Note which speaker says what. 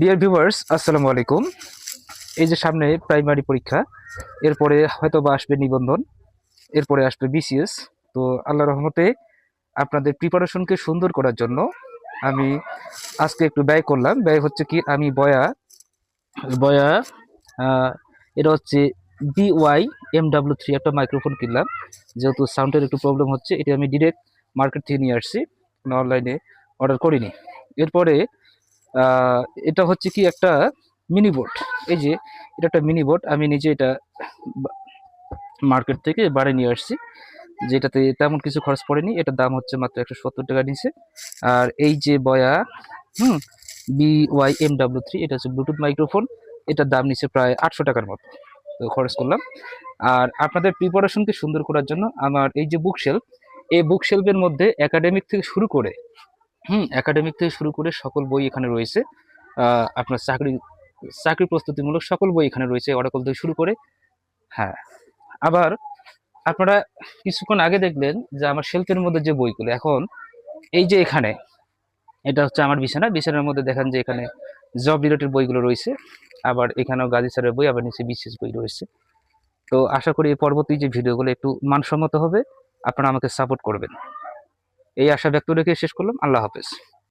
Speaker 1: Dear viewers আসসালামু আলাইকুম। এই যে সামনে প্রাইমারি পরীক্ষা, এরপরে হয়তো বা আসবে নিবন্ধন, এরপরে আসবে বিসিএস তো আল্লাহ রহমতে আপনাদের প্রিপারেশনকে সুন্দর করার জন্য আমি আজকে একটু ব্যয় করলাম। ব্যয় হচ্ছে কি, আমি বয়া বয়া এটা হচ্ছে B Y M W three একটা মাইক্রোফোন কিনলাম। যেহেতু সাউন্ডের একটু প্রবলেম হচ্ছে, এটা আমি ডিরেক্ট মার্কেট থেকে নিয়ে আসছি। অনলাইনে অর্ডার করিনি। এরপরে এটা হচ্ছে কি একটা মিনি বোট এই যে, এটা একটা মিনি বোট আমি নিজে এটা মার্কেট থেকে বাড়ি নিয়ে আসছি। যেটাতে তেমন কিছু খরচ পড়েনি, এটার দাম হচ্ছে মাত্র একশো সত্তর টাকা নিচে। আর এই যে Boya, hmm B Y M W three এটা হচ্ছে ব্লুটুথ মাইক্রোফোন এটার দাম নিচে প্রায় আটশো টাকার মতো। তো খরচ করলাম। আর আপনাদের প্রিপারেশনকে সুন্দর করার জন্য আমার এই যে বুক শেলফ এই বুক শেলফের মধ্যে একাডেমিক থেকে শুরু করে হুম একাডেমিক থেকে শুরু করে সকল বই এখানে রয়েছে। আপনার চাকরি চাকরি প্রস্তুতিমূলক সকল বই এখানে রয়েছে অরাকল থেকে শুরু করে। হ্যাঁ আবার আপনারা কিছুক্ষণ আগে দেখলেন যে আমার শেলফের মধ্যে যে বইগুলো, এখন এই যে এখানে, এটা হচ্ছে আমার বিছানা। বিছানার মধ্যে দেখেন যে এখানে জব রিলেটেড বইগুলো রয়েছে, আবার এখানেও গাজী স্যারের বই, আবার নিচে বিশেষ বই রয়েছে। তো আশা করি এই পরবর্তী যে ভিডিওগুলো একটু মানসম্মত হবে, আপনারা আমাকে সাপোর্ট করবেন। এই আশা ব্যক্ত রেখে শেষ করলাম। আল্লাহ হাফেজ।